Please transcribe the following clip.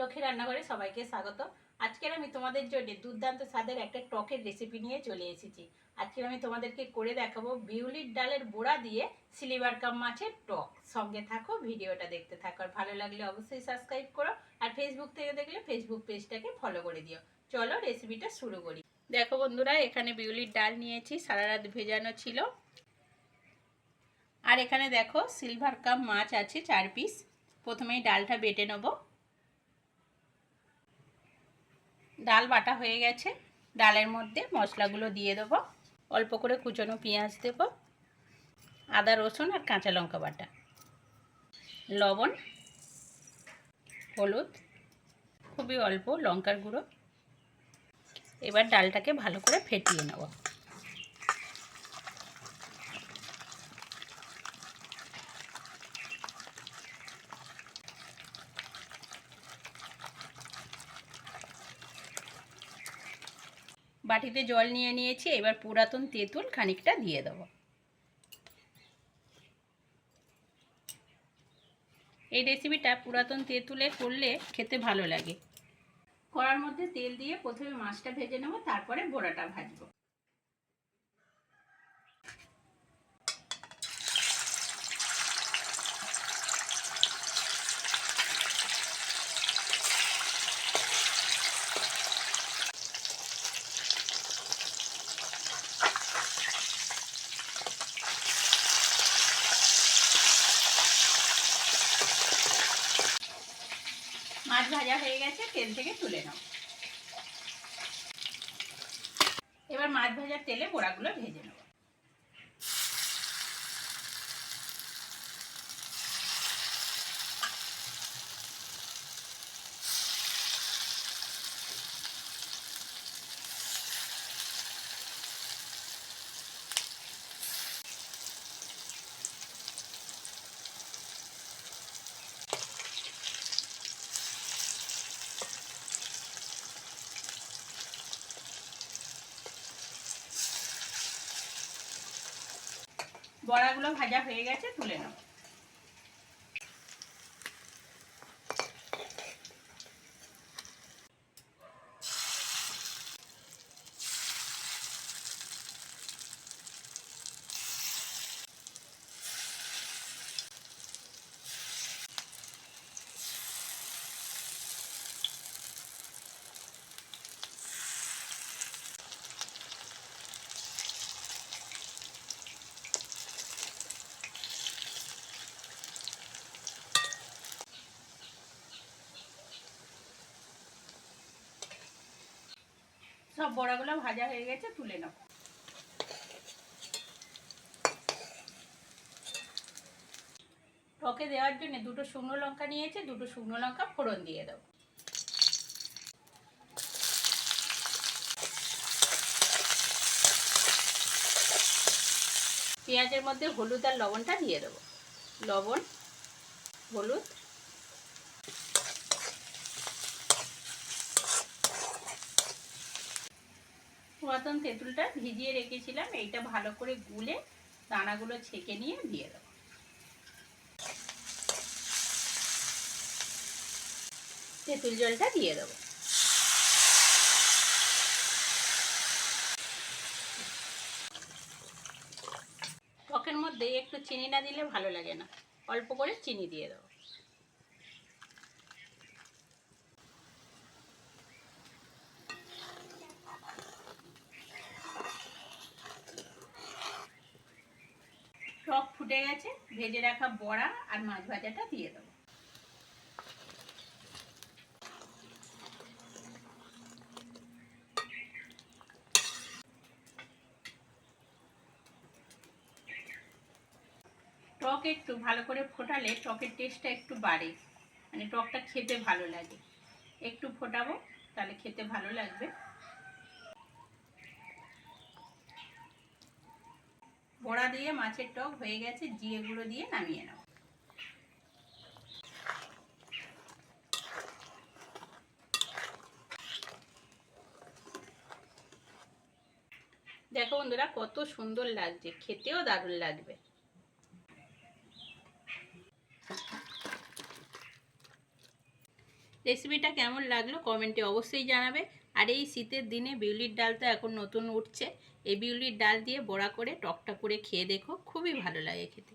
লক্ষ্মী রান্নাঘরে সবাইকে স্বাগত আজকের আমি তোমাদের জন্য দুর্দান্ত স্বাদের একটা টকের রেসিপি নিয়ে চলে এসেছি। আজকের আমি তোমাদেরকে করে দেখাবো বিউলির ডালের বড়া দিয়ে সিলিভার কাপ মাছের টক। সঙ্গে থাকো, ভিডিওটা দেখতে থাকো। আর ভালো লাগলে অবশ্যই সাবস্ক্রাইব করো। আর ফেসবুক থেকে দেখলে ফেসবুক পেজটাকে ফলো করে দিও। চলো রেসিপিটা শুরু করি। দেখো বন্ধুরা, এখানে বিউলির ডাল নিয়েছি, সারা রাত ভেজানো ছিল। আর এখানে দেখো, সিলভার কাপ মাছ আছে চার পিস প্রথমেই ডালটা বেটে নেব। ডাল বাটা হয়ে গেছে। ডালের মধ্যে মশলাগুলো দিয়ে দেব। অল্প করে কুচনো পেঁয়াজ দেব, আদা রসুন আর কাঁচা লঙ্কা বাটা, লবণ, হলুদ, খুবই অল্প লঙ্কার গুঁড়ো। এবার ডালটাকে ভালো করে ফেটিয়ে নেব। বাটিতে জল নিয়ে নিয়েছি, এবার পুরাতন তেঁতুল খানিকটা দিয়ে দেবো। এই রেসিপিটা পুরাতন তেঁতুলে করলে খেতে ভালো লাগে। কড়ার মধ্যে তেল দিয়ে প্রথমে মাছটা ভেজে নেব, তারপরে বড়াটা ভাজবো। মাছ ভাজা হয়ে গেছে, তেল থেকে তুলে নাও। এবার মাছ ভাজার তেলে বড়াগুলো ভেজে নেব বড়াগুলো ভাজা হয়ে গেছে তুলে নাও। সব বড়াগুলো ভাজা হয়ে গেছে, তুলে নাও। টকে দেওয়ার জন্য দুটো শুকনো লঙ্কা নিয়েছে, দুটো শুকনো লঙ্কা ফোড়ন দিয়ে দাও পেঁয়াজের মধ্যে হলুদ আর লবণটা দিয়ে দেবো। লবণ, হলুদ পুরাতন তেঁতুলটা ভিজিয়ে রেখেছিলাম, এইটা ভালো করে গুলে দানাগুলো ছেঁকে নিয়ে দিয়ে দেবো। তেঁতুল জলটা দিয়ে দেবো। টকের মধ্যে একটু চিনি না দিলে ভালো লাগে না, অল্প করে চিনি দিয়ে দেবো। টক ফুটে গেছে, ভেজে রাখা বড়া আর মাছ ভাজাটা দিয়ে দেবো। টক একটু ভালো করে ফোটালে টকের টেস্টটা একটু বাড়ে। মানে টকটা খেতে ভালো লাগে। একটু ফোটাবো, তাহলে খেতে ভালো লাগবে। বড়া দিয়ে, মাছের টক হয়ে গেছে, জিরে গুঁড়ো দিয়ে নামিয়ে নাও। দেখো বন্ধুরা, কত সুন্দর লাগছে, খেতেও দারুণ লাগবে। রেসিপিটা কেমন লাগল কমেন্টে অবশ্যই জানাবে। আর এই শীতের দিনে বিউলির ডাল তো এখন নতুন উঠছে। এই বিউলির ডাল দিয়ে বড়া করে টকটা করে খেয়ে দেখো খুবই ভালো লাগে খেতে।